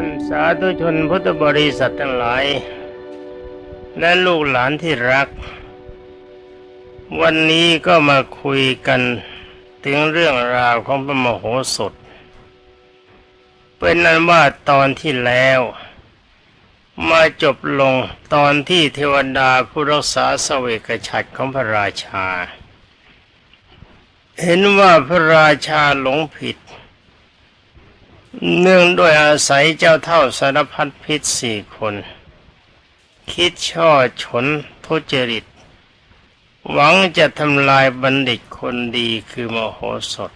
านสาธุชนพุทธบริษัททั้งหลาย และลูกหลานที่รัก วันนี้ก็มาคุยกันถึงเรื่องราวของพระมโหสถ เป็นนั้นว่าตอนที่แล้ว มาจบลงตอนที่เทวดาผู้รักษาสเวกฉัตรของพระราชา เห็นว่าพระราชาหลงผิด เนื่องด้วยอาศัยเจ้าเท่าสารพัดพิษสี่คน คิดช่อฉนทุจริต หวังจะทำลายบัณฑิตคนดีคือมโหสถ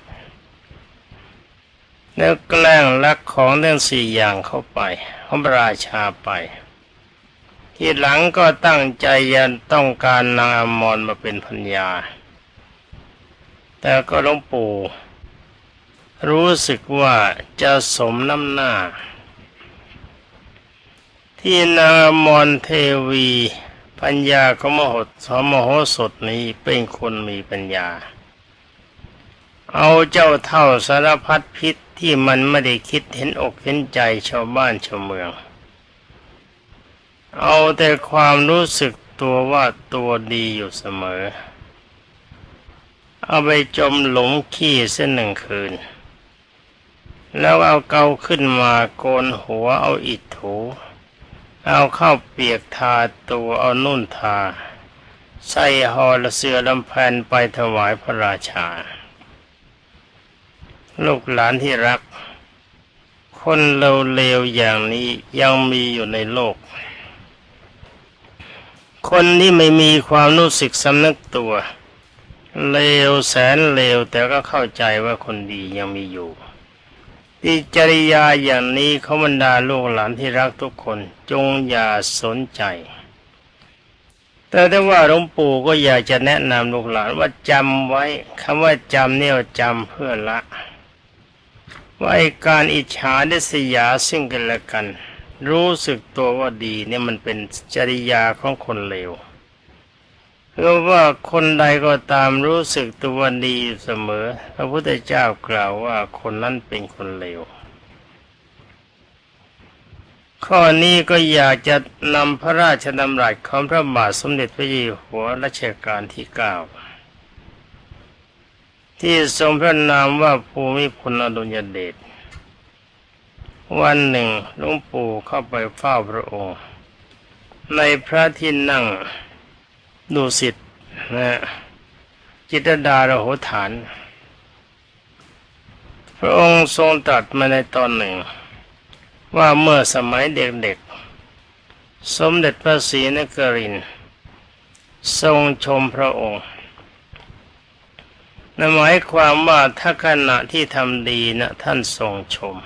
แล้วแกล้งลักของเรื่องสี่อย่างเข้าไปของราชาไป ที่หลังก็ตั้งใจยันต้องการนางอมรมาเป็นพัญญา แต่ก็ลวงปู่ รู้สึกว่าจะสมน้ำหน้า ที่นางอมเทวีปัญญาของมโหสมโหสถนี้เป็นคนมีปัญญา เอาเจ้าเท่าสารพัดพิษที่มันไม่ได้คิดเห็นอกเห็นใจชาวบ้านชาวเมือง เอาแต่ความรู้สึกตัวว่าตัวดีอยู่เสมอ เอาไปจมหลงขี้เส้นหนึ่งคืน แล้วเอาเกาขึ้นมาโกนหัวเอาอิฐถู เอาเข้าเปียกทาตัวเอานุ่นทา ใส่หอละเสือลำแพนไปถวายพระราชา ลูกหลานที่รัก คนเลวๆอย่างนี้ยังมีอยู่ในโลก คนที่ไม่มีความรู้สึกสำนึกตัว เลวแสนเลวแต่ก็เข้าใจว่าคนดียังมีอยู่ ที่จริยาอย่างนี้เขาบรรดาลูกหลานที่รักทุกคน จงอย่าสนใจ แต่ถ้าว่าหลวงปู่ก็อยากจะแนะนำลูกหลานว่าจำไว้คำว่าจำเนี่ยจำเพื่อละว่าไอการอิจฉาไดิษยาซึ่งกันและกัน รู้สึกตัวว่าดีเนี่ยมันเป็นจริยาของคนเลว เพราะว่าคนใดก็ตามรู้สึกตัวดีเสมอ พระพุทธเจ้ากล่าวว่าคนนั้นเป็นคนเลว ข้อนี้ก็อยากจะนำพระราชดำรัสของพระบาทสมเด็จพระเยู่หัวรัชกาลที่เก้าที่ทรงพระนามว่าภูมิพลอดุลยเดชวันหนึ่งหลวงปู่เข้าไปเฝ้าพระองค์ ในพระที่นั่ง ดูสิทธ์นะจิตดารโหฐาน พระองค์ทรงตรัสมาในตอนหนึ่ง ว่าเมื่อสมัยเด็กๆ สมเด็จพระศรีนครินทร์ทรงชมพระองค์นั่นหมายความว่าถ้าขณะที่ทำดีนะท่านทรงชม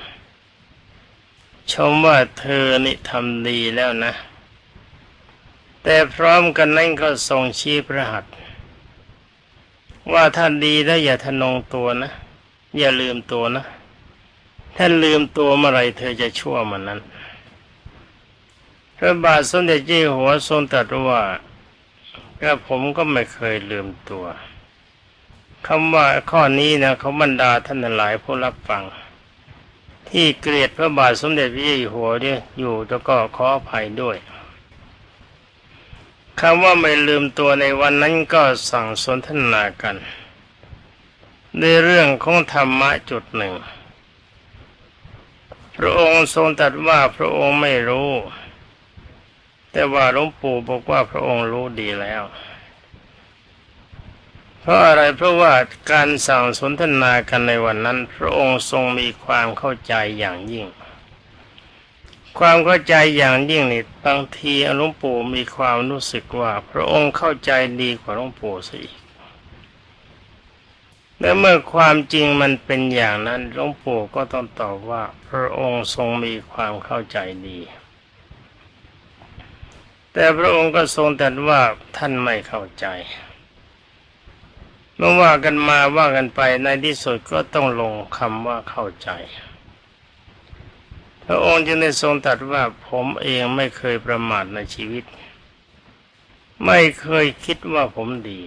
ชมว่าเธอนี่ทำดีแล้วนะ แต่พร้อมกันนั้นก็ทรงชี้พระหัตถ์ว่าท่านดีแล้วอย่าทะนงตัวนะ อย่าลืมตัวนะถ้านลืมตัวเมื่อไรเธอจะชั่วมันนั้น พระบาทสมเด็จเจ้าอยู่หัวทรงตรัสว่าก็ผมก็ไม่เคยลืมตัวคำว่าข้อนี้นะเขาบรรดาท่านหลายผู้รับฟัง ที่เกลียดพระบาทสมเด็จพระเจ้าอยู่หัวเนี่ยอยู่แล้วก็ขออภัยด้วย คำว่าไม่ลืมตัวในวันนั้นก็สั่งสนทนากัน ในเรื่องของธรรมะจุดหนึ่ง พระองค์ทรงตรัสว่าพระองค์ไม่รู้ แต่ว่าหลวงปู่บอกว่าพระองค์รู้ดีแล้ว เพราะอะไรเพราะว่าการสั่งสนทนากันในวันนั้น พระองค์ทรงมีความเข้าใจอย่างยิ่ง ความเข้าใจอย่างยิ่งนี่บางทีหลวงปู่มีความรู้สึกว่า พระองค์เข้าใจดีกว่าหลวงปู่ซะอีกและเมื่อความจริงมันเป็นอย่างนั้นหลวงปู่ก็ต้องตอบว่า พระองค์ทรงมีความเข้าใจดี แต่พระองค์ก็ทรงแตรัสว่าท่านไม่เข้าใจ เมื่อว่ากันมาว่ากันไปในที่สุดก็ต้องลงคำว่าเข้าใจ พระองค์จึงได้ทรงตรัสว่าผมเองไม่เคยประมาทในชีวิต ไม่เคยคิดว่าผมดี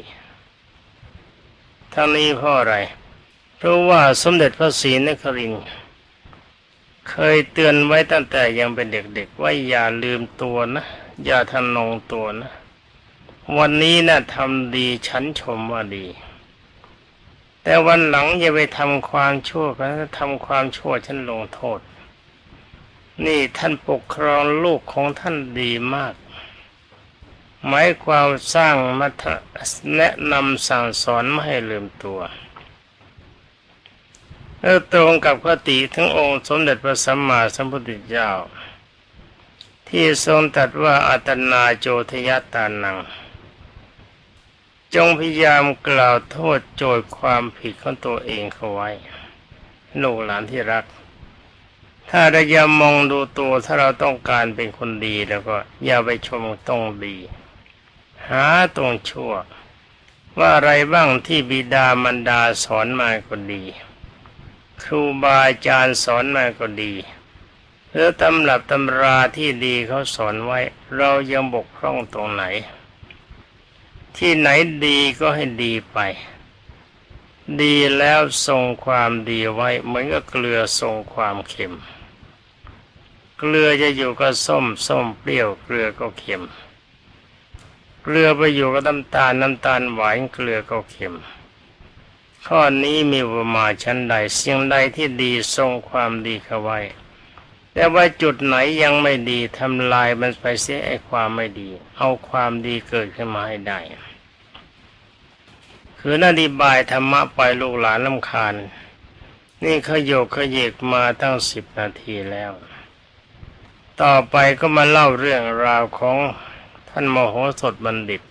ทั้งนี้เพราะอะไร เพราะว่าสมเด็จพระศรีนครินทร์เคยเตือนไว้ตั้งแต่ยังเป็นเด็กๆว่าอย่าลืมตัวนะ อย่าทะนงตัวนะ วันนี้นะ่ะทำดีฉันชมว่าดี แต่วันหลังอย่าไปทำความชั่วกันถ้าทำความชั่วฉันลงโทษ นี่ท่านปกครองลูกของท่านดีมาก หมายความสร้างมัธแนะนำสั่งสอนไม่ให้ลืมตัวแล้วตรงกับคติทั้งองค์สมเด็จพระสัมมาสัมพุทธเจ้า ที่ทรงตรัสว่าอัตนาโจทยตานัง จงพยายามกล่าวโทษโจทย์ความผิดของตัวเองเขาไว้ลูกหลานที่รัก ถ้าเราอยามองดูตัวถ้าเราต้องการเป็นคนดีแล้วก็อย่าไปชมต้องดี หาตรงชั่ว ว่าอะไรบ้างที่บิดามารดาสอนมาก็ดี ครูบาอาจารย์สอนมาก็ดีหรือตำรับตำราที่ดีเขาสอนไว้ เรายังบกพร่องตรงไหน ที่ไหนดีก็ให้ดีไป ดีแล้วทรงความดีไว้เหมือนกับเกลือทรงความเค็ม เกลือจะอยู่กับส้มส้มเปรี้ยวเกลือก็เค็ม เกลือไปอยู่กับน้ำตาลน้ำตาลหวานเกลือก็เค็ม ข้อนี้มีอุปมาชั้นใดสิ่งใดที่ดีทรงความดีเข้าไว้ แต่ว่าจุดไหนยังไม่ดีทำลายมันไปเสียไอ้ความไม่ดี เอาความดีเกิดขึ้นมาให้ได้ คือนาดีบายธรรมะไปลูกหลานลำคาญ นี่ขยกขยเยกมาตั้งสิบนาทีแล้ว ต่อไปก็มาเล่าเรื่องราวของท่านมโหสถบัณฑิต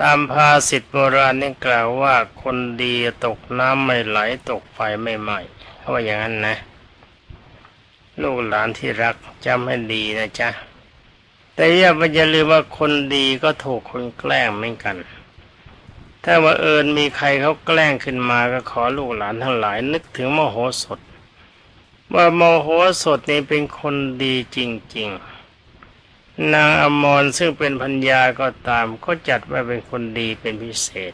ตามภาษิตโบราณนี่กล่าวว่าคนดีตกน้ำไม่ไหลตกไฟไม่ไหม้เขาว่าอย่างนั้นนะ ลูกหลานที่รักจำให้ดีนะจ๊ะ แต่อย่าไปอย่าลืมว่าคนดีก็ถูกคนแกล้งเหมือนกัน ถ้าว่าเอิญมีใครเขาแกล้งขึ้นมาก็ขอลูกหลานทั้งหลายนึกถึงมโหสถ ว่าโมโหสถนี่เป็นคนดีจริง ๆ นางอมรซึ่งเป็นพัญญาก็ตาม ก็จัดว่าเป็นคนดีเป็นพิเศษ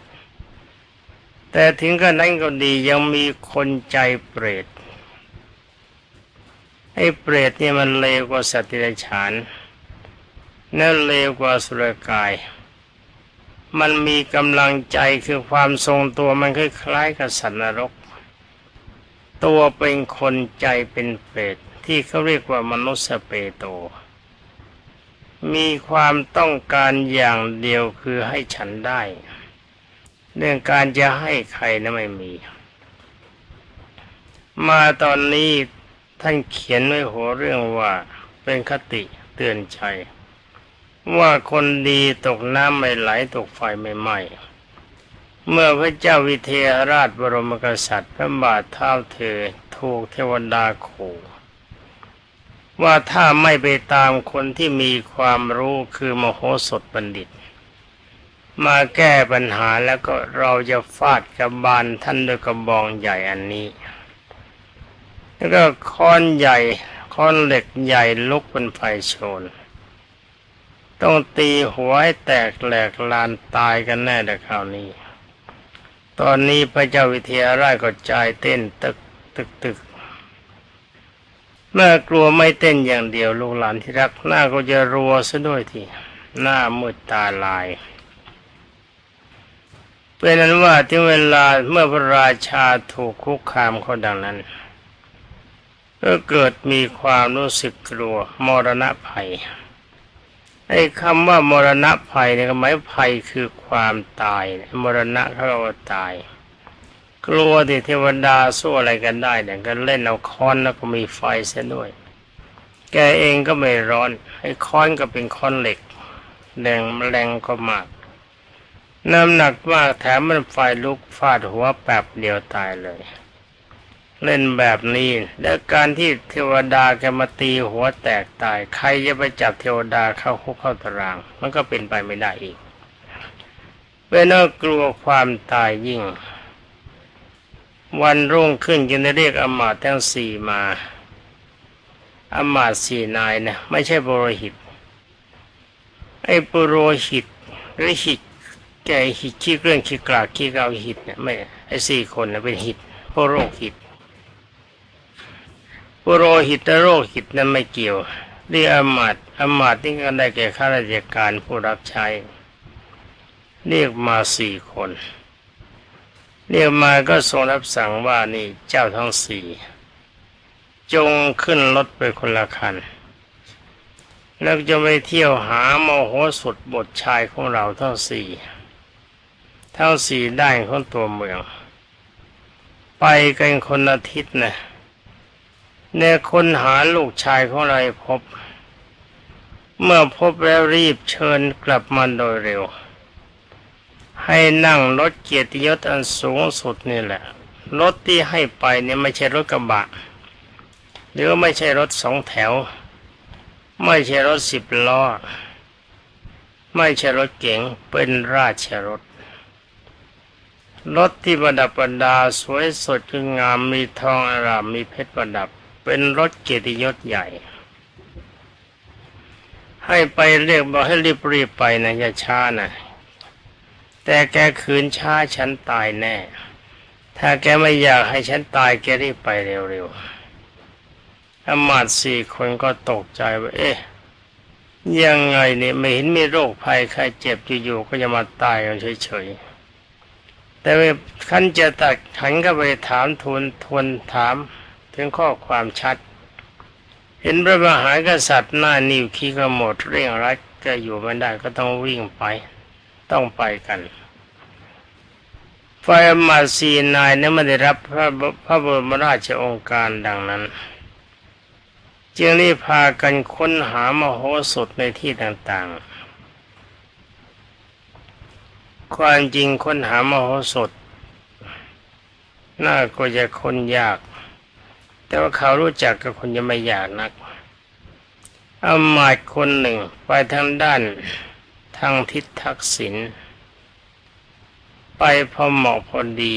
แต่ถึงกระนั้นก็ดียังมีคนใจเปรตไอ้เปรตเนี่ยมันเลวกว่าสัตว์เดรัจฉานนั่นเลวกว่าสุรกาย มันมีกำลังใจคือความทรงตัวมันคล้ายๆกับสัตว์นรก ตัวเป็นคนใจเป็นเปรตที่เขาเรียกว่ามนุษย์เปโต มีความต้องการอย่างเดียวคือให้ฉันได้ เรื่องการจะให้ใครนะไม่มี มาตอนนี้ท่านเขียนไว้หัวเรื่องว่าเป็นคติเตือนใจ ว่าคนดีตกน้ำไม่ไหลตกไฟไม่ไหม้ เมื่อพระเจ้าวิเทหราชบรมกษัตริย์พระบาทเท้าเธอถูกเทวดาขู่ว่าถ้าไม่ไปตามคนที่มีความรู้คือมโหสถบัณฑิต มาแก้ปัญหาแล้วก็เราจะฟาดกระบาลท่านด้วยกระบองใหญ่อันนี้ แล้วก็ค้อนใหญ่ค้อนเหล็กใหญ่ลุกเป็นไฟโชน ต้องตีหัวให้แตกแหลกลานตายกันแน่แต่คราวนี้ ตอนนี้พระเจ้าวิเทหราชก็ใจเต้นตึกตึกตึกเมื่อกลัวไม่เต้นอย่างเดียวลูกหลานที่รักหน้าก็จะรัวซะด้วยทีหน้ามืดตาลายเป็นนั้นว่าถึงเวลาเมื่อพระราชาถูกคุกคามเขาดังนั้นก็เกิดมีความรู้สึกกลัวมรณะภัย ไอ้คำว่ามรณะภัยเนี่ยหมายภัยคือความตายมรณะเขาว่าตาย กลัวที่เทวดาสู้อะไรกันได้เนี่ยก็เล่นเอาค้อนแล้วก็มีไฟเสียด้วย แกเองก็ไม่ร้อนไอ้ค้อนก็เป็นค้อนเหล็กแรงแรงก็มากน้ำหนักมากแถมมันไฟลุกฟาดหัวแป๊บเดียวตายเลย เล่นแบบนี้ และการที่เทวดาแกมาตีหัวแตกตาย ใครจะไปจับเทวดาเข้าคุกเข้าตาราง มันก็เป็นไปไม่ได้อีกเป็นน่ากลัวความตายยิ่ง วันรุ่งขึ้นจึงได้เรียกอำมาตย์ทั้งสี่มาอำมาตย์สี่นายนะไม่ใช่บรหิตไอ้ปุโรหิตหรือหิตแกหิตขี้เกลื่อนขี้กลากขี้เกาหิตเนี่ยไม่ไอ้สี่คนนะเป็นหิตพวกโรคหิต ปุโรหิตโรคหิตนั้นไม่เกี่ยวเรียกอมาตอำมาตย์นี่ก็ได้แก่ข้าราชการผู้รับใช้ เรียกมาสี่คน เรียกมาก็ทรงรับสั่งว่านี่เจ้าทั้งสี่จงขึ้นรถไปคนละคัน แล้วจะไปเที่ยวหาโมโหสุดบทชายของเราทั้งสี่ทั้งสี่ด้านของตัวเมือง ไปกันคนอาทิตย์นะ เนี่ยคนหาลูกชายของเราพบ เมื่อพบแล้วรีบเชิญกลับมาโดยเร็ว ให้นั่งรถเกียรติยศอันสูงสุดนี่แหละ รถที่ให้ไปเนี่ยไม่ใช่รถกระบะ หรือไม่ใช่รถสองแถว ไม่ใช่รถสิบล้อ ไม่ใช่รถเก๋งเป็นราชรถรถที่ประดับประดาสวยสดงามมีทองอารามมีเพชรประดับ เป็นรถเกียรติยศใหญ่ ให้ไปเรียกบอกให้รีบรีบไปนะอย่าช้านะแต่แกคืนช้าฉันตายแน่ ถ้าแกไม่อยากให้ฉันตายแกรีบไปเร็วๆอำมาตสี่คนก็ตกใจว่า เอ๊ะยังไงเนี่ยไม่เห็นมีโรคภัยใครเจ็บอยู่ๆก็จะมาตายกันเฉยๆแต่ขันจะตัดขันก็ไปถามทวนทวนถาม ถึงข้อความชัด เห็นพระมหากษัตริย์หน้านิ้วขี้ขมดเร่งรัดก็อยู่ไม่ได้ก็ต้องวิ่งไป ต้องไปกันฝ่ายมาตย์สีนายนั้นไม่ได้รับพระพระบรมราชองค์การดังนั้น จึงรีบพากันค้นหามโหสถในที่ต่างๆ ความจริงค้นหามโหสถ น่าก็จะค้นยาก แต่ว่าเขารู้จักกับคนยังไม่ยากนักอำมาตย์คนหนึ่งไปทางด้านทางทิศทักษิณไปพอเหมาะพอดี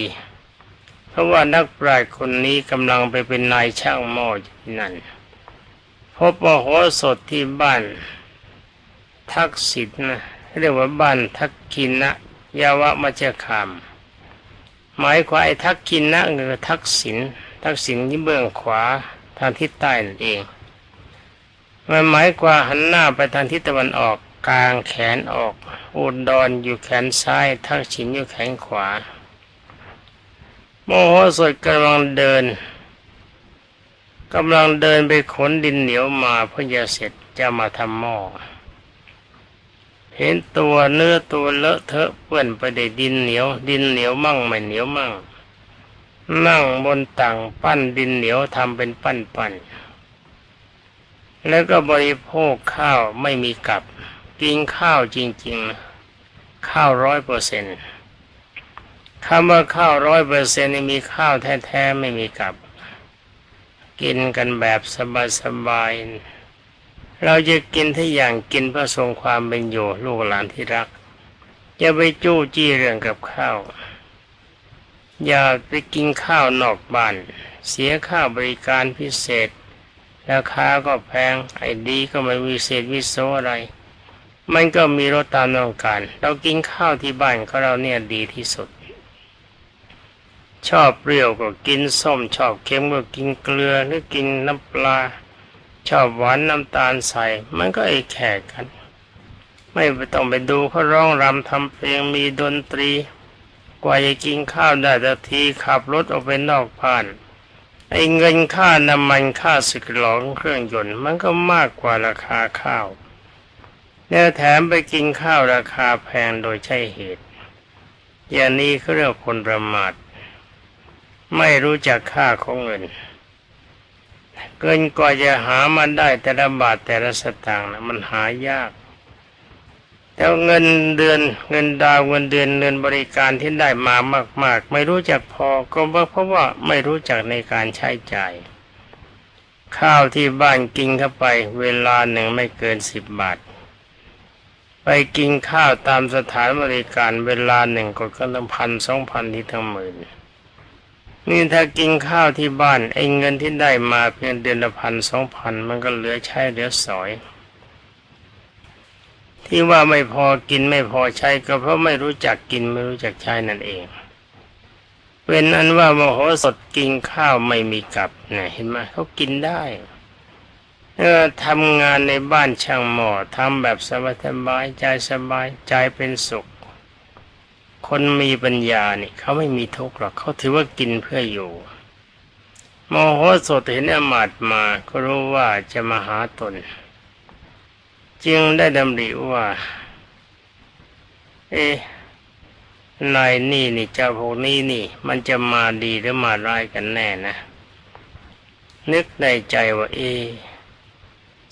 เพราะว่านักปราชญ์คนนี้กำลังไปเป็นนายช่างหม้ออยู่ที่นั่น พบมโหสถที่บ้าน ทักษิณนะเรียกว่าบ้านทักกินนะยาวะมัจจคาม หมายความไอ้ทักกินนะคือทักษิณ ทักษิณที่เบื้องขวาทางทิศใต้นั่นเอง มันหมายความหันหน้าไปทางทิศตะวันออกกลางแขนออก อุดรอยู่แขนซ้าย ทักษิณอยู่แขนขวา โมโหสดกำลังเดินกำลังเดินไปขนดินเหนียวมาเพื่อจะเสร็จจะมาทำหม้อเห็นตัวเนื้อตัวเลอะเทอะเปื้อนไปได้วยดินเหนียว ดินเหนียวมั่งไม่เหนียวมั่ง นั่งบนตังปั้นดินเหนียวทำเป็นปั้นปั้นแล้วก็บริโภคข้าวไม่มีกับ กินข้าวจริง ๆ ข้าวร้อยเปอร์เซ็นต์คำว่าข้าวร้อยเปอร์เซ็นต์มีข้าวแท้ๆไม่มีกับ กินกันแบบสบายๆเราจะกินทุกอย่างกินเพื่อทรงความเป็นอยู่ลูกหลานที่รักอย่าไปจู้จี้เรื่องกับข้าว อย่าไปกินข้าวนอกบ้าน เสียค่าบริการพิเศษ ราคาก็แพงไอ้ดีก็ไม่วิเศษวิโสอะไร มันก็มีรสตามต้องการ เรากินข้าวที่บ้านของเราเนี่ยดีที่สุด ชอบเปรี้ยวก็กินส้ม ชอบเค็มก็กินเกลือหรือกินน้ำปลา ชอบหวานน้ำตาลใส่มันก็ไอ้แขกกัน ไม่ต้องไปดูเขาร้องรำทำเพลงมีดนตรี กว่าจะกินข้าวได้แต่ทีขับรถออกไปนอกบ้านไอ้เงินค่าน้ำมันค่าสึกหลองเครื่องยนต์มันก็มากกว่าราคาข้าว แล้วแถมไปกินข้าวราคาแพงโดยใช่เหตุ อย่างนี้เขาเรียกคนประมาท ไม่รู้จักค่าของเงิน เกินกว่าจะหามันได้แต่ละบาทแต่ละสตางค์นะมันหายาก แต่เงินเดือนเงินดาวเงินเดือนเงินบริการที่ได้มามาก ๆ ไม่รู้จักพอก็เพราะว่าไม่รู้จักในการใช้จ่าย ข้าวที่บ้านกินเข้าไป เวลาหนึ่งไม่เกินสิบบาท ไปกินข้าวตามสถานบริการเวลาหนึ่งก็ก็ตั้งพันสองพันที่ทั้งหมื่นนี่ถ้ากินข้าวที่บ้านไอ้เงินที่ได้มาเพียงเดือนละพันสองพันมันก็เหลือใช้เหลือสอย ที่ว่าไม่พอกินไม่พอใช้ก็เพราะไม่รู้จักกินไม่รู้จักใช้นั่นเองเป็นอันว่ามโหสถกินข้าวไม่มีกับนะเห็นไหมเขากินได้เออทำงานในบ้านช่างหมอทำแบบสบายสบายใจสบายใจเป็นสุข คนมีปัญญาเนี่ยเขาไม่มีทุกข์หรอกเขาถือว่ากินเพื่ออยู่โมโหสถเห็นอมาตมาก็รู้ว่าจะมาหาตน จึงได้ดำริว่า เอ๊ะนายนี่นี่เจ้าพวกนี้นี่ มันจะมาดีหรือมาร้ายกันแน่นะ นึกในใจว่าเอ๊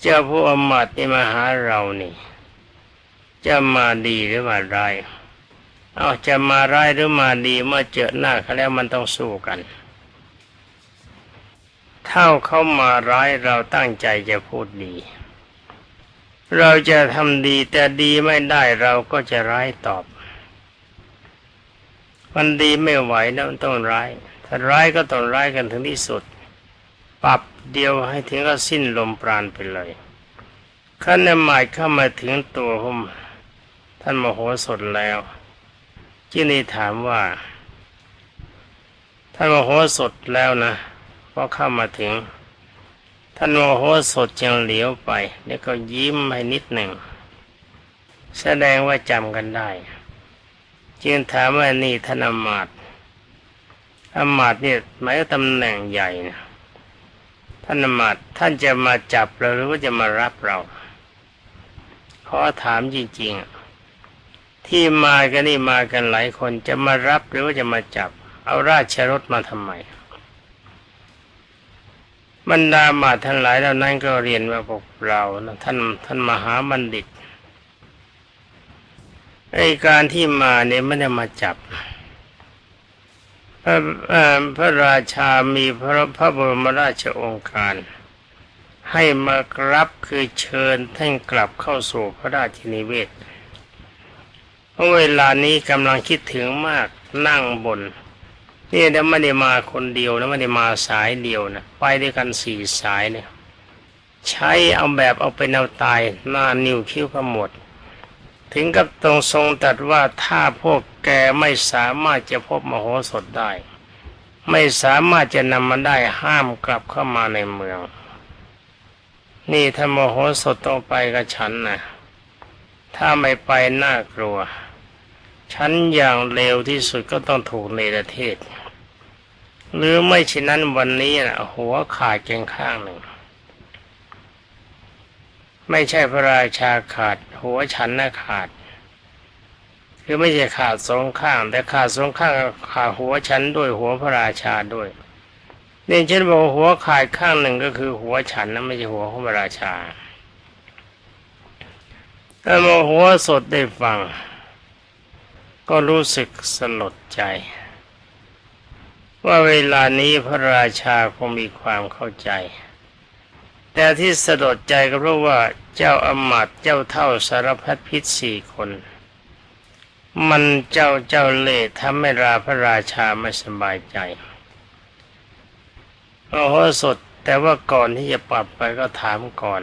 เจ้าผู้อมาตย์ที่มาหาเรานี่ จะมาดีหรือมาร้ายเอาจะมาร้ายหรือมาดีเมื่อเจอหน้าเขาแล้วมันต้องสู้กัน เท่าเขามาร้ายเราตั้งใจจะพูดดี เราจะทำดีแต่ดีไม่ได้เราก็จะร้ายตอบ มันดีไม่ไหวนะมันต้องร้าย ถ้าร้ายก็ต้องร้ายกันถึงที่สุด ปรับเดียวให้ถึงก็สิ้นลมปราณไปเลยขั้นในหมายเข้ามาถึงตัวผมท่านมโหสถแล้วที่นี่ถามว่า ท่านมโหสถแล้วนะพอเข้ามาถึง ท่านโมโหสดจึงเหลียวไป แล้วก็ยิ้มให้นิดหนึ่ง แสดงว่าจำกันได้ จึงถามว่านี่ท่านอมาตย์อมาต์เนี่ยหมายตำแหน่งใหญ่นะท่านอมาต์ท่านจะมาจับเราหรือว่าจะมารับเรา ขอถามจริงๆ ที่มากันนี่มากันหลายคนจะมารับหรือว่าจะมาจับ เอาราชรถมาทำไม บรรดามาทั้งหลายเหล่านั้นก็เรียนว่าพวกเราท่านท่านมหาบัณฑิตไอการที่มาเนี่ยไม่ได้มาจับพระพระราชามีพระพระบรมราชองค์การ ให้มากรับคือเชิญท่านกลับเข้าสู่พระราชนิเวศเพราะเวลานี้กำลังคิดถึงมากนั่งบน นี่นะไม่ได้มาคนเดียวนะไม่ได้มาสายเดียวนะไปด้วยกันสี่สายเนี่ยใช้เอาแบบเอาเป็นเอาตายหน้านิ้วคิ้วขมวดถึงกับตรงทรงตรัสว่าถ้าพวกแกไม่สามารถจะพบมโหสถได้ ไม่สามารถจะนำมันได้ห้ามกลับเข้ามาในเมือง นี่ถ้ามโหสถต้องไปกับฉันนะถ้าไม่ไปน่ากลัว ฉันอย่างเร็วที่สุดก็ต้องถูกเนรเทศ หรือไม่เช่นนั้นวันนี้นะหัวขาดเกงข้างหนึ่ง ไม่ใช่พระราชาขาด หัวฉันนะขาด คือไม่ใช่ขาดสองข้าง แต่ขาดสองข้างขาดหัวฉันด้วยหัวพระราชาด้วยเนี่ยฉันบอกหัวขาดข้างหนึ่งก็คือหัวฉันนะไม่ใช่หัวของพระราชาแต่โมหัวสดได้ฟัง ก็รู้สึกสลดใจ ว่าเวลานี้พระราชาคงมีความเข้าใจ แต่ที่สลดใจก็เพราะว่าเจ้าอมาตเจ้าเท่าสารพัดพิษสี่คน มันเจ้าเจ้าเล่ห์ทำให้ราพระราชาไม่สบายใจโอ้โหสดแต่ว่าก่อนที่จะปรับไปก็ถามก่อน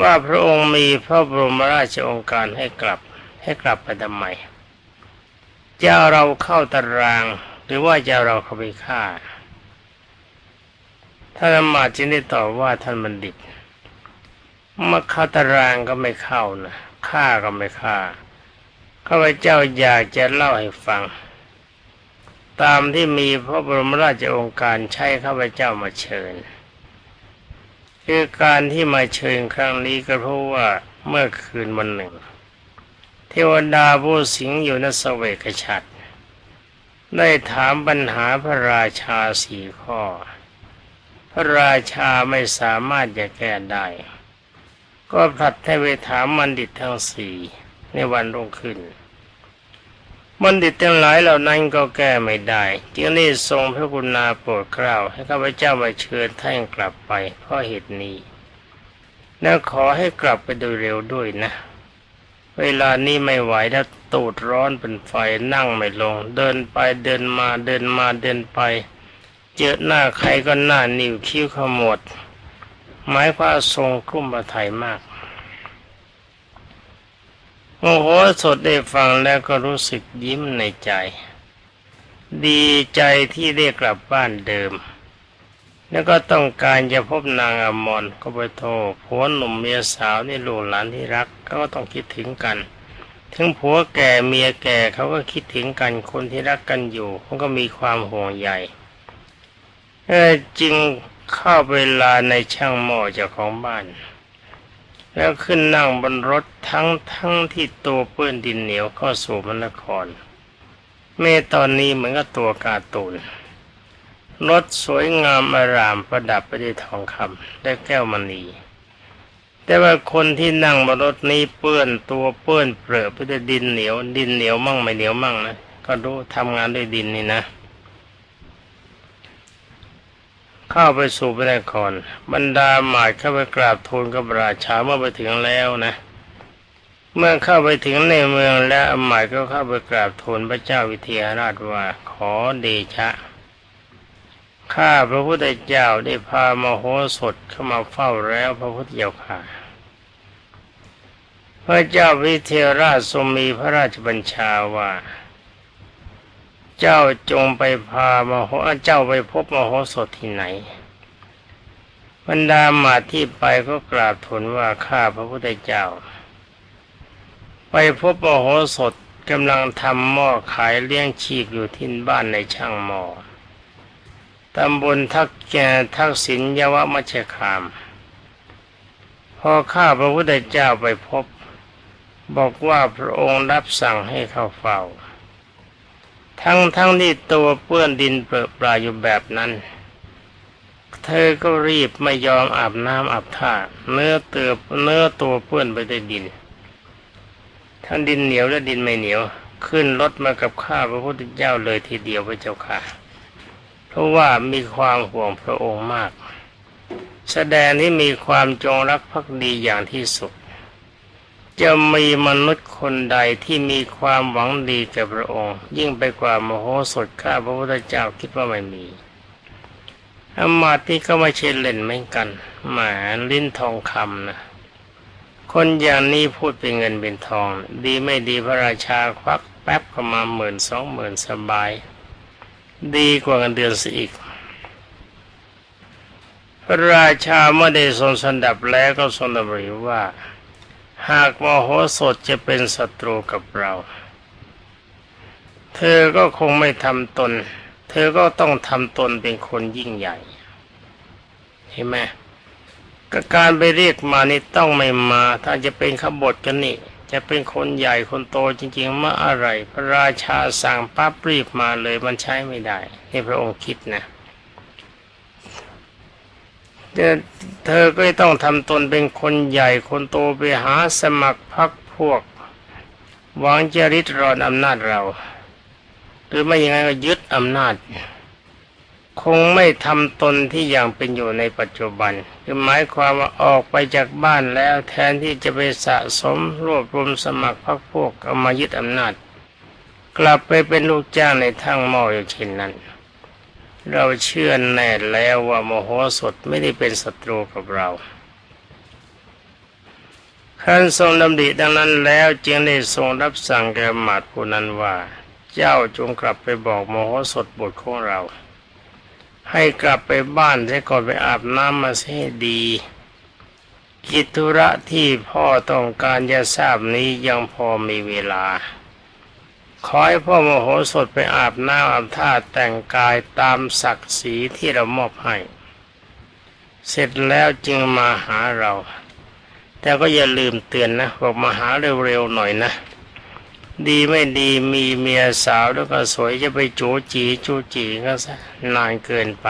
ว่าพระองค์มีพระบรมราชองค์การให้กลับให้กลับไปทำไมจะเอาเราเข้าตาราง หรือว่าจะเอาเราเขาไปฆ่าท่านอมาจึงได้ตอบว่าท่านบัณฑิตมาเข้าตารางก็ไม่เข้านะฆ่าก็ไม่ฆ่าข้าพเจ้าอยากจะเล่าให้ฟัง ตามที่มีพระบรมราชองการใช้ข้าพเจ้ามาเชิญ คือการที่มาเชิญครั้งนี้ก็เพราะว่าเมื่อคืนวันหนึ่ง เทวดาผู้สิงอยู่ในสเวกฉัตร ได้ถามปัญหาพระราชาสี่ข้อ พระราชาไม่สามารถจะแก้ได้ ก็ผลัดให้ไปถามมันดิตทั้งสี่ในวันรุ่งขึ้นบัณฑิตทั้งหลายเหล่านั้นก็แก้ไม่ได้จึงได้ทรงพระกุณาโปรดเกล้าให้ข้าพเจ้ามาเชิญท่านกลับไปเพราะเหตุนี้แล้วขอให้กลับไปโดยเร็วด้วยนะ เวลานี้ไม่ไหวแล้วตูดร้อนเป็นไฟนั่งไม่ลง เดินไปเดินมาเดินมาเดินไป เจอหน้าใครก็หน้านิ้วคิ้วขมวดหมายความทรงกลุ้มประทัยมากโมโหสดได้ฟังแล้วก็รู้สึกยิ้มในใจ ดีใจที่ได้กลับบ้านเดิม แล้วก็ต้องการจะพบนางอมรก็ไปโทรผัวหนุ่มเมียสาวนี่ลูกหลานที่รักเขาก็ต้องคิดถึงกัน ถึงผัวแก่เมียแก่เขาก็คิดถึงกันคนที่รักกันอยู่เขาก็มีความห่วงใยเออจึงเข้าไปลาในช่างหม้อเจ้าของบ้าน แล้วขึ้นนั่งบนรถทั้งทั้งที่ตัวเปื้อนดินเหนียวเข้าสู่มนครเมตอนนี้เหมือนกับตัวกาตูน รถสวยงามอารามประดับไปด้วยทองคำและแก้วมณี แต่ว่าคนที่นั่งบนรถนี้เปื้อนตัวเปื้อนเปรอะไปด้วยดินเหนียว ดินเหนียวมั่งไม่เหนียวมั่งนะก็รู้ทำงานด้วยดินนี่นะ เข้าไปสู่พระนครบรรดาหมาดเข้าไปกราบทูลกับราชาเมื่อไปถึงแล้วนะเมื่อเข้าไปถึงในเมืองแล้วอำมายก็เข้าไปกราบทูลพระเจ้าวิเทหราชว่า ขอเดชะ ข้าพระพุทธเจ้าได้พามโหสถเข้ามาเฝ้าแล้วพระพุทธเจ้าค่ะ พระเจ้าวิเทหราชทรงมีพระราชบัญชาว่า เจ้าจงไปพามโหเจ้าไปพบมโหสถที่ไหน บรรดาหมาที่ไปก็กราบทูลว่าข้าพระพุทธเจ้า ไปพบมโหสถกำลังทำหม้อขายเลี้ยงชีพอยู่ที่บ้านในช่างหม้อ ตำบลทักแกทักษิณยวมัชคาม พอข้าพระพุทธเจ้าไปพบ บอกว่าพระองค์รับสั่งให้เข้าเฝ้า ทั้งทั้งที่ตัวเปื้อนดินเปรอะปลาอยู่แบบนั้น เธอก็รีบไม่ยอมอาบน้ำอาบท่า เนื้อเตือเนื้อตัวเปื้อนไปด้วยดิน ทั้งดินเหนียวและดินไม่เหนียว ขึ้นรถมากับข้าพระพุทธเจ้าเลยทีเดียวพระเจ้าค่ะ เพราะว่ามีความห่วงพระองค์มาก แสดงที่มีความจงรักภักดีอย่างที่สุด จะมีมนุษย์คนใดที่มีความหวังดีกับพระองค์ ยิ่งไปกว่ามโหสถข้าพระพุทธเจ้าคิดว่าไม่มีอำมาตย์ที่ก็ไม่ใช่เล่นเหมือนกันหมาลิ้นทองคำนะคนอย่างนี้พูดเป็นเงินเป็นทอง ดีไม่ดีพระราชาควักแป๊บก็มาหมื่นสองหมื่นสบาย ดีกว่าเงินเดือนสิอีก พระราชาเมื่อได้ทรงสันดับแล้วก็ทรงดำริว่า หากมโหสถจะเป็นศัตรูกับเรา เธอก็คงไม่ทำตน เธอก็ต้องทำตนเป็นคนยิ่งใหญ่เห็นไหมกการไปเรียกมานี่ต้องไม่มา ถ้าจะเป็นขบฏกันนี่ จะเป็นคนใหญ่คนโตจริงๆมาอะไรพระราชาสั่งปั๊บรีบมาเลยมันใช้ไม่ได้ให้พระองค์คิดนะเธอก็ต้องทำตนเป็นคนใหญ่คนโตไปหาสมัครพักพวกหวังจะริดรอนอำนาจเรา หรือไม่อย่างนั้นก็ยึดอำนาจ คงไม่ทำตนที่อย่างเป็นอยู่ในปัจจุบัน คือหมายความว่าออกไปจากบ้านแล้วแทนที่จะไปสะสมรวบรวมสมัครพรรคพวกเอามายึดอำนาจ กลับไปเป็นลูกจ้างในทั้งหม้ออย่างเช่นนั้น เราเชื่อแน่แล้วว่าโมโหสถไม่ได้เป็นศัตรูกับเราขันทรงดำริดังนั้นแล้วจึงได้ทรงรับสั่งแก่หมาดผู้นั้นว่า เจ้าจงกลับไปบอกโมโหสถบุตรของเรา ให้กลับไปบ้านให้ก่อนไปอาบน้ำมาให้ดี กิจธุระที่พ่อต้องการจะทราบนี้ยังพอมีเวลา ขอให้พ่อโมโหสถไปอาบน้ำอาบท่าแต่งกายตามศักดิ์ศรีที่เรามอบให้ เสร็จแล้วจึงมาหาเรา แต่ก็อย่าลืมเตือนนะบอกมาหาเร็วๆหน่อยนะ ดีไม่ดีมีเมียสาวแล้วก็สวยจะไปโจจีจูจีก็ซะนานเกินไป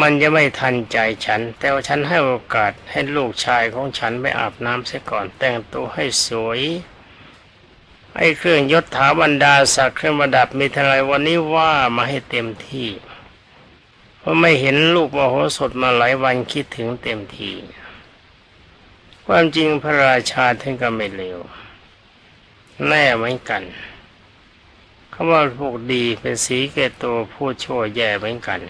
มันจะไม่ทันใจฉัน แต่ว่าฉันให้โอกาสให้ลูกชายของฉันไปอาบน้ำเสียก่อนแต่งตัวให้สวยไอ้เครื่องยศถาบรรดาศักดิ์เครื่องประดับมีเท่าไรวันนี้ว่ามาให้เต็มที่ เพราะไม่เห็นลูกมโหสถมาหลายวันคิดถึงเต็มที ความจริงพระราชาท่านก็ไม่เลว แน่เหมือนกันคำว่าพวกดีเป็นสีเกตโตผู้ชั่วแย่เหมือนกัน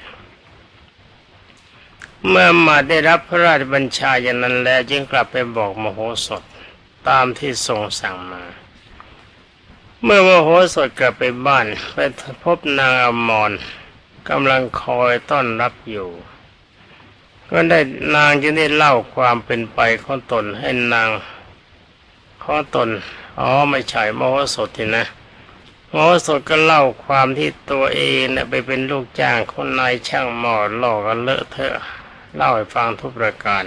เมื่อมาได้รับพระราชบัญชาอย่างนั้นแล้วจึงกลับไปบอกมโหสถตามที่ทรงสั่งมา เมื่อมโหสถกลับไปบ้านไปพบนางอมรกำลังคอยต้อนรับอยู่ก็ได้นางจึงได้เล่าความเป็นไปของตนให้นางของตน อ๋อไม่ใช่มโหสถทีนะมโหสถก็เล่าความที่ตัวเองเนะไปเป็นลูกจ้างคนนายช่างหมอหลอกกันเลอะเทอะเล่าให้ฟังทุกประการ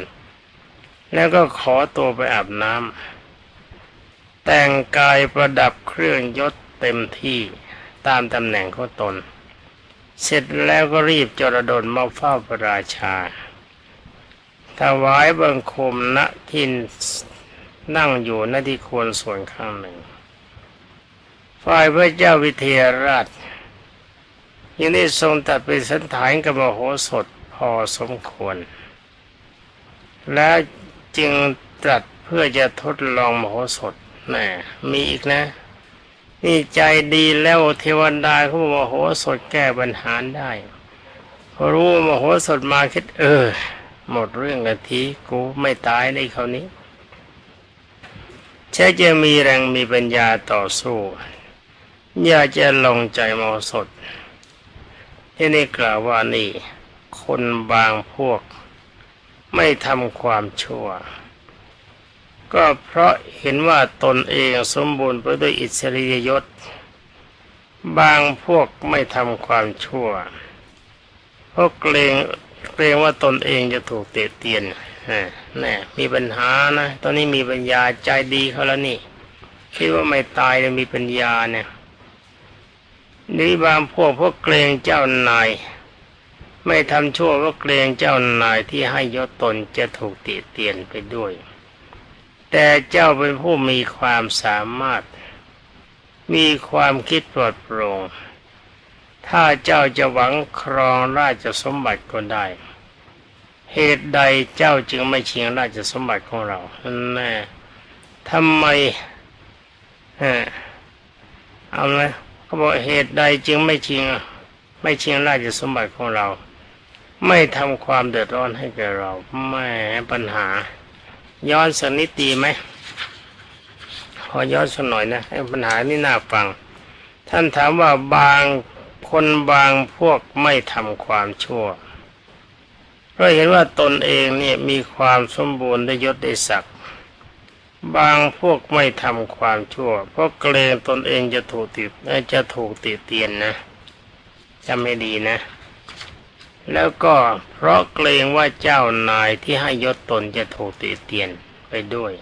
แล้วก็ขอตัวไปอาบน้ำแต่งกายประดับเครื่องยศเต็มที่ตามตำแหน่งของตน เสร็จแล้วก็รีบจรดลมาเฝ้าพระราชาถวายบังคมณที่นั่ นั่งอยู่ณที่ควรส่วนข้างหนึ่ง ฝ่ายพระเจ้าวิเทหราชยังได้ทรงตัดไปสันฐานกับมโหสถพอสมควร และจึงตรัสเพื่อจะทดลองมโหสถแน่มีอีกนะ นี่ใจดีแล้วเทวดาเขาบอกมโหสถแก้ปัญหาได้พอรู้มโหสถมาคิดเออ หมดเรื่องกันทีกูไม่ตายในคราวนี้ ช่จะมีแรงมีปัญญาต่อสู้ อยากจะลงใจมโหสถที่นี่กล่าวว่านี่ คนบางพวก ไม่ทำความชั่ว ก็เพราะเห็นว่าตนเองสมบูรณ์ไปด้วยอิสริยยศ บางพวกไม่ทำความชั่ว เพราะเกรงเกรงว่าตนเองจะถูกเตะเตียน แน่มีปัญหานะ ตอนนี้มีปัญญาใจดีเขาแล้วนี่ คิดว่าไม่ตายเลยมีปัญญาเนี่ยนี่บางพวกพวกเกรงเจ้านาย ไม่ทำชั่วเพราเกรงเจ้านายที่ให้ยศตนจะถูกติเตียนไปด้วย แต่เจ้าเป็นผู้มีความสามารถ มีความคิดปลอดโปร่งถ้าเจ้าจะหวังครองราชสมบัติก็ได้ เหตุใดเจ้าจึงไม่ชิงราชสมบัติของเราแน่ทำไมเออเอาลยเขาบอกเหตุใดจึงไม่ชิง ไม่ชิงราชสมบัติของเรา ไม่ทำความเดือดร้อนให้แก่เราแม่ปัญหา ย้อนสักนิดดีไหมขอย้อนสักหน่อยนะให้ปัญหานี่น่าฟัง ท่านถามว่าบางคนบางพวกไม่ทำความชั่ว เพราะเห็นว่าตนเองเนี่ยมีความสมบูรณ์ได้ยศได้ศักดิ์บางพวกไม่ทำความชั่ว เพราะเกรงตนเองจะถูกติดจะถูกติเตียนนะจำไม่ดีนะ แล้วก็เพราะเกรงว่าเจ้านายที่ให้ยศตนจะถูกติเตียนไปด้วย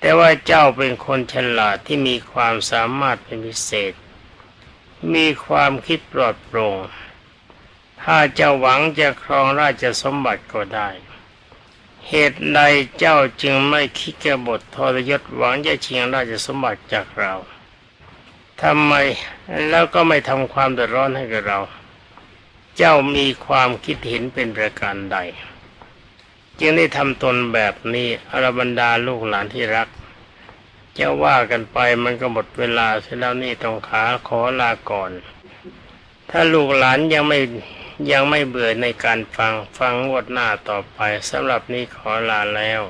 แต่ว่าเจ้าเป็นคนฉลาดที่มีความสามารถเป็นพิเศษ มีความคิดปลอดโปร่ง ถ้าเจ้าหวังจะครองราชสมบัติก็ได้ เหตุใดเจ้าจึงไม่คิดกบฏทรยศหวังจะชิงราชสมบัติจากเราทำไมแล้วก็ไม่ทำความเดือดร้อนให้กับเรา เจ้ามีความคิดเห็นเป็นประการใด จึงได้ทำตนแบบนี้อรบรรดาลูกหลานที่รักจะว่ากันไปมันก็หมดเวลาเสียแล้วนี่ต้องขาขอลาก่อน ถ้าลูกหลานยังไม่ ยังไม่เบื่อในการฟังฟังงวดหน้าต่อไปสำหรับนี้ขอลาแล้ว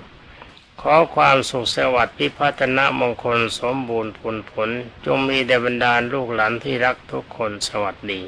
ขอความสุขสวัสดิ์พิพัฒนมงคลสมบูรณ์ผลผล จงมีแด่บรรดาลูกหลานที่รักทุกคนสวัสดี